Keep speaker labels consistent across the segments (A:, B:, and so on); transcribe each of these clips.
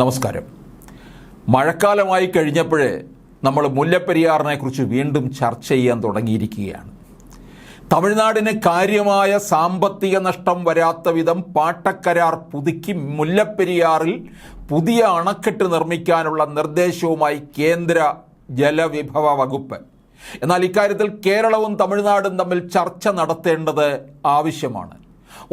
A: നമസ്കാരം. മഴക്കാലമായി കഴിഞ്ഞപ്പോഴേ നമ്മൾ മുല്ലപ്പെരിയാറിനെക്കുറിച്ച് വീണ്ടും ചർച്ച ചെയ്യാൻ തുടങ്ങിയിരിക്കുകയാണ്. തമിഴ്നാടിന് കാര്യമായ സാമ്പത്തിക നഷ്ടം വരാത്ത വിധം പാട്ടക്കരാർ പുതുക്കി മുല്ലപ്പെരിയാറിൽ പുതിയ അണക്കെട്ട് നിർമ്മിക്കാനുള്ള നിർദ്ദേശവുമായി കേന്ദ്ര ജലവിഭവ വകുപ്പ്. എന്നാൽ ഇക്കാര്യത്തിൽ കേരളവും തമിഴ്നാടും തമ്മിൽ ചർച്ച നടത്തേണ്ടത് ആവശ്യമാണ്.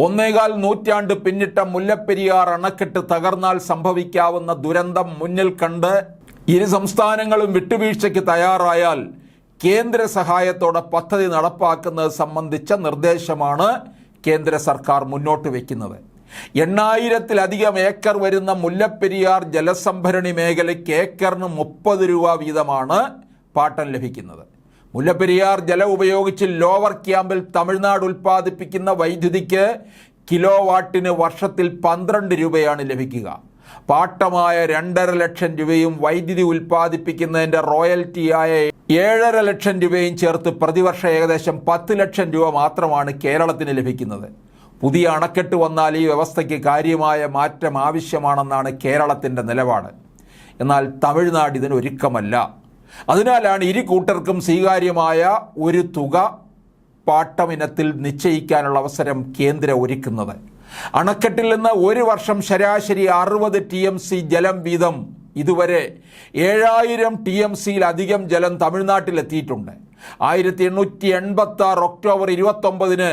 A: ഒന്നേകാൽ നൂറ്റാണ്ട് പിന്നിട്ട മുല്ലപ്പെരിയാർ അണക്കെട്ട് തകർന്നാൽ സംഭവിക്കാവുന്ന ദുരന്തം മുന്നിൽ കണ്ട് ഇരു സംസ്ഥാനങ്ങളും വിട്ടുവീഴ്ചയ്ക്ക് തയ്യാറായാൽ കേന്ദ്ര സഹായത്തോടെ പദ്ധതി നടപ്പാക്കുന്നത് സംബന്ധിച്ച നിർദ്ദേശമാണ് കേന്ദ്ര സർക്കാർ മുന്നോട്ട് വയ്ക്കുന്നത് എണ്ണായിരത്തിലധികം ഏക്കർ വരുന്ന മുല്ലപ്പെരിയാർ ജലസംഭരണി മേഖലയ്ക്ക് ഏക്കറിന് മുപ്പത് രൂപ വീതമാണ് പാട്ടം ലഭിക്കുന്നത്. മുല്ലപ്പെരിയാർ ജലം ഉപയോഗിച്ച് ലോവർ ക്യാമ്പിൽ തമിഴ്നാട് ഉൽപ്പാദിപ്പിക്കുന്ന വൈദ്യുതിക്ക് കിലോ വാട്ടിന് വർഷത്തിൽ പന്ത്രണ്ട് രൂപയാണ് ലഭിക്കുക. പാട്ടമായ രണ്ടര ലക്ഷം രൂപയും വൈദ്യുതി ഉൽപ്പാദിപ്പിക്കുന്നതിന്റെ റോയൽറ്റിയായ ഏഴര ലക്ഷം രൂപയും ചേർത്ത് പ്രതിവർഷം ഏകദേശം പത്ത് ലക്ഷം രൂപ മാത്രമാണ് കേരളത്തിന് ലഭിക്കുന്നത്. പുതിയ അണക്കെട്ട് വന്നാൽ ഈ വ്യവസ്ഥയ്ക്ക് കാര്യമായ മാറ്റം ആവശ്യമാണെന്നാണ് കേരളത്തിന്റെ നിലപാട്. എന്നാൽ തമിഴ്നാട് ഇതിന് ഒരുക്കമല്ല അതിനാലാണ് ഇരു കൂട്ടർക്കും സ്വീകാര്യമായ ഒരു തുക പാട്ടമിനത്തിൽ നിശ്ചയിക്കാനുള്ള അവസരം കേന്ദ്രം ഒരുക്കുന്നത്. അണക്കെട്ടിൽ നിന്ന് ഒരു വർഷം ശരാശരി അറുപത് ടി എം സി ജലം വീതം ഇതുവരെ ഏഴായിരം ടി എം സിയിലധികം ജലം തമിഴ്നാട്ടിലെത്തിയിട്ടുണ്ട്. ആയിരത്തി എണ്ണൂറ്റി എൺപത്തി ആറ് ഒക്ടോബർ ഇരുപത്തൊമ്പതിന്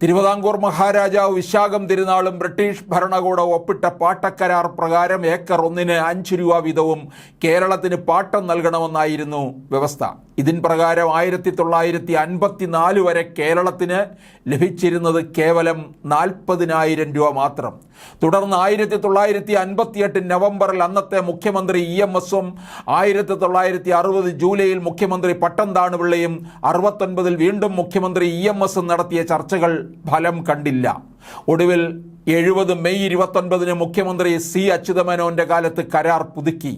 A: തിരുവിതാംകൂർ മഹാരാജാവ് വിശാഖം തിരുനാളും ബ്രിട്ടീഷ് ഭരണകൂടം ഒപ്പിട്ട പാട്ടക്കരാർ പ്രകാരം ഏക്കർ ഒന്നിന് അഞ്ച് രൂപ വീതവും കേരളത്തിന് പാട്ടം നൽകണമെന്നായിരുന്നു വ്യവസ്ഥ. ഇതിൻ പ്രകാരം ആയിരത്തി തൊള്ളായിരത്തി അൻപത്തി നാല് വരെ കേരളത്തിന് ലഭിച്ചിരുന്നത് കേവലം നാൽപ്പതിനായിരം രൂപ മാത്രം. തുടർന്ന് ആയിരത്തി തൊള്ളായിരത്തി അൻപത്തിയെട്ട് നവംബറിൽ അന്നത്തെ മുഖ്യമന്ത്രി ഇ എം എസും ആയിരത്തി തൊള്ളായിരത്തി അറുപത് ജൂലൈയിൽ മുഖ്യമന്ത്രി പട്ടംതാണുപിള്ളയും അറുപത്തൊൻപതിൽ വീണ്ടും മുഖ്യമന്ത്രി ഇ എം എസും നടത്തിയ ചർച്ചകൾ ഫലം കണ്ടില്ല. ഒടുവിൽ എഴുപത് മെയ് ഇരുപത്തൊൻപതിന് മുഖ്യമന്ത്രി സി അച്യുതമേനോന്റെ കാലത്ത് കരാർ പുതുക്കി.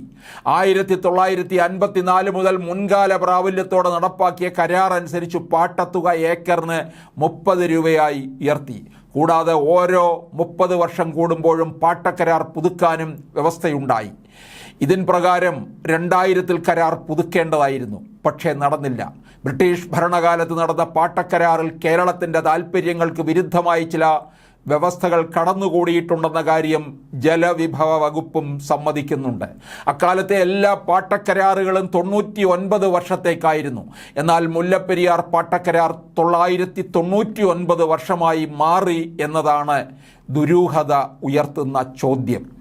A: ആയിരത്തി തൊള്ളായിരത്തി അൻപത്തിനാല് മുതൽ മുൻകാല പ്രാബല്യത്തോടെ നടപ്പാക്കിയ കരാർ അനുസരിച്ച് പാട്ടത്തുക ഏക്കറിന് മുപ്പത് രൂപയായി ഉയർത്തി. കൂടാതെ ഓരോ മുപ്പത് വർഷം കൂടുമ്പോഴും പാട്ടക്കരാർ പുതുക്കാനും വ്യവസ്ഥയുണ്ടായി. ഇതിൻ പ്രകാരം രണ്ടായിരത്തിൽ കരാർ പുതുക്കേണ്ടതായിരുന്നു. പക്ഷേ നടന്നില്ല. ബ്രിട്ടീഷ് ഭരണകാലത്ത് നടന്ന പാട്ടക്കരാറിൽ കേരളത്തിന്റെ താൽപ്പര്യങ്ങൾക്ക് വിരുദ്ധമായി ചില വ്യവസ്ഥകൾ കടന്നുകൂടിയിട്ടുണ്ടെന്ന കാര്യം ജലവിഭവ വകുപ്പും സമ്മതിക്കുന്നുണ്ട്. അക്കാലത്തെ എല്ലാ പാട്ടക്കരാറുകളും തൊണ്ണൂറ്റി ഒൻപത് വർഷത്തേക്കായിരുന്നു. എന്നാൽ മുല്ലപ്പെരിയാർ പാട്ടക്കരാർ തൊള്ളായിരത്തി തൊണ്ണൂറ്റി ഒൻപത് വർഷമായി മാറി എന്നതാണ് ദുരൂഹത ഉയർത്തുന്ന ചോദ്യം.